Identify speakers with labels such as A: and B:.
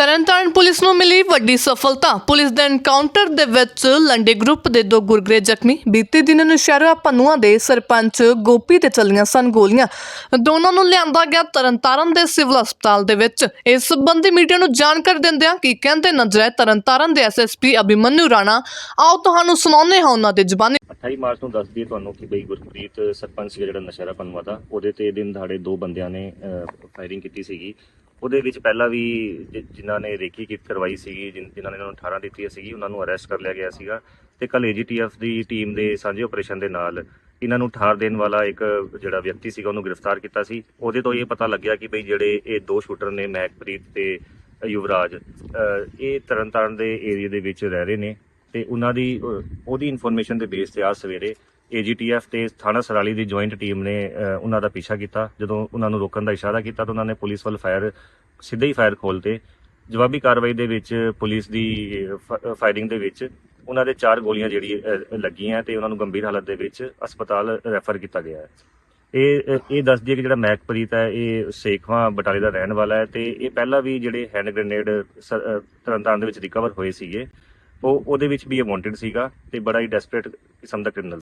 A: Tarn Taran police ਨੂੰ ਮਿਲੀ ਵੱਡੀ ਸਫਲਤਾ। ਪੁਲਿਸ ਦੇ ਐਨਕਾਊਂਟਰ ਦੇ ਵਿੱਚ ਲੰਡੇ ਗਰੁੱਪ ਦੇ ਦੋ ਗੁਰਗਰੇ ਜ਼ਖਮੀ। ਬੀਤੇ ਦਿਨ ਨਸ਼ਹਿਰਾ ਪੰਨੂਆਂ ਦੇ ਸਰਪੰਚ ਗੋਪੀ ਤੇ ਚੱਲੀਆਂ ਸਨ ਗੋਲੀਆਂ। ਦੋਨਾਂ ਨੂੰ ਲਿਆਂਦਾ ਗਿਆ ਤਰਨਤਾਰਨ ਦੇ ਸਿਵਲ ਹਸਪਤਾਲ ਦੇ ਵਿੱਚ। ਇਸ ਸੰਬੰਧੀ ਮੀਡੀਆ ਨੂੰ ਜਾਣਕਾਰੀ ਦਿੰਦਿਆਂ ਕੀ ਕਹਿੰਦੇ ਨਜ਼ਰ ਆਏ ਤਰਨਤਾਰਨ ਦੇ ਐਸਐਸਪੀ ਅਭਿਮਨਿਊ ਰਾਣਾ। ਆਓ ਤੁਹਾਨੂੰ ਸੁਣਾਉਂਦੇ ਹਾਂ ਉਹਨਾਂ ਦੇ ਜ਼ੁਬਾਨੀ।
B: 28 ਮਾਰਚ ਨੂੰ ਦੱਸ ਦਈਏ ਤੁਹਾਨੂੰ ਕਿ ਬਈ ਗੁਰਪ੍ਰੀਤ ਸਰਪੰਚ ਜਿਹੜਾ ਨਸ਼ਹਿਰਾ ਪਨਵਾ ਦਾ। ਉਹਦੇ ਤੇ ਦਿਨ ਦਹਾੜੇ ਦੋ ਬੰਦਿਆਂ ਨੇ ਫਾਇਰਿੰਗ ਕੀਤੀ ਸੀਗੀ। ਉਹਦੇ ਵਿੱਚ ਪਹਿਲਾਂ ਵੀ ਜਿਨ੍ਹਾਂ ਨੇ ਰੇਕੀ ਕੀ ਕਰਵਾਈ ਸੀਗੀ ਜਿਨ੍ਹਾਂ ਨੇ ਇਹਨਾਂ ਨੂੰ 18 ਦਿੱਤੀ ਸੀਗੀ ਉਹਨਾਂ ਨੂੰ ਅਰੈਸਟ ਕਰ ਲਿਆ ਗਿਆ ਸੀਗਾ ਤੇ ਕੱਲ ਏਜੀਟੀਐਫ ਦੀ ਟੀਮ ਦੇ ਸਾਂਝੇ ਆਪਰੇਸ਼ਨ ਦੇ ਨਾਲ ਇਹਨਾਂ ਨੂੰ ਠਾਰ ਦੇਣ ਵਾਲਾ ਇੱਕ ਜਿਹੜਾ ਵਿਅਕਤੀ ਸੀਗਾ ਉਹਨੂੰ ਗ੍ਰਿਫਤਾਰ ਕੀਤਾ ਸੀ। ਉਹਦੇ ਤੋਂ ਇਹ ਪਤਾ ਲੱਗਿਆ ਕਿ ਬਈ ਜਿਹੜੇ ਇਹ ਦੋ ਸ਼ੂਟਰ ਨੇ ਮਹਿਕਪ੍ਰੀਤ ਤੇ ਯੁਵਰਾਜ ਅਹ, ਇਹ ਤਰਨਤਾਰਨ ਦੇ ਏਰੀਆ ਦੇ ਵਿੱਚ ਰਹਿ ਰਹੇ ਨੇ ਤੇ ਉਹਨਾਂ ਦੀ ਉਹਦੀ ਇਨਫੋਰਮੇਸ਼ਨ ਦੇ ਬੇਸ ਤੇ ਆ ਸਵੇਰੇ ਏਜੀਟੀਐਫ ਤੇ ਥਾਣਾ ਸਰਾਲੀ ਦੀ ਜੁਆਇੰਟ ਟੀਮ ਨੇ ਉਹਨਾਂ ਦਾ ਪਿੱਛਾ ਕੀਤਾ। ਜਦੋਂ ਉਹਨਾਂ ਨੂੰ ਰੋਕਣ ਦਾ ਇਸ਼ਾਰਾ ਕੀਤਾ ਤਾਂ ਉਹਨਾਂ ਨੇ ਪੁਲਿਸ ਵੱਲ ਫਾਇਰ ਸਿੱਧੇ ਹੀ ਫਾਇਰ ਖੋਲਤੇ ਜਵਾਬੀ ਕਾਰਵਾਈ ਦੇ ਵਿੱਚ ਪੁਲਿਸ ਦੀ ਅਹ, ਫਾਇਰਿੰਗ ਦੇ ਵਿੱਚ ਉਹਨਾਂ ਦੇ ਚਾਰ ਗੋਲੀਆਂ ਜਿਹੜੀ ਲੱਗੀਆਂ ਤੇ ਉਹਨਾਂ ਨੂੰ ਗੰਭੀਰ ਹਾਲਤ ਦੇ ਵਿੱਚ ਹਸਪਤਾਲ ਰੈਫਰ ਕੀਤਾ ਗਿਆ ਹੈ। ਇਹ ਇਹ ਦੱਸਦੀ ਹੈ ਕਿ ਜਿਹੜਾ ਮਹਿਕਪ੍ਰੀਤ ਹੈ ਇਹ ਸੇਖਵਾਂ ਬਟਾਲੇ ਦਾ ਰਹਿਣ ਵਾਲਾ ਹੈ ਤੇ ਇਹ ਪਹਿਲਾਂ ਵੀ ਜਿਹੜੇ ਹੈਂਡ ਗ੍ਰੇਨੇਡ ਤਰਨਤਾਰਨ ਦੇ ਵਿੱਚ ਰਿਕਵਰ ਹੋਏ ਸੀਗੇ। ਉਹ ਉਹਦੇ ਵਿੱਚ ਵੀ ਇਹ ਵਾਂਟਡ ਸੀਗਾ ਤੇ ਬੜਾ ਹੀ ਡੈਸਪਰੇਟ ਕਿਸਮ ਦਾ ਕ੍ਰਿਮੀਨਲ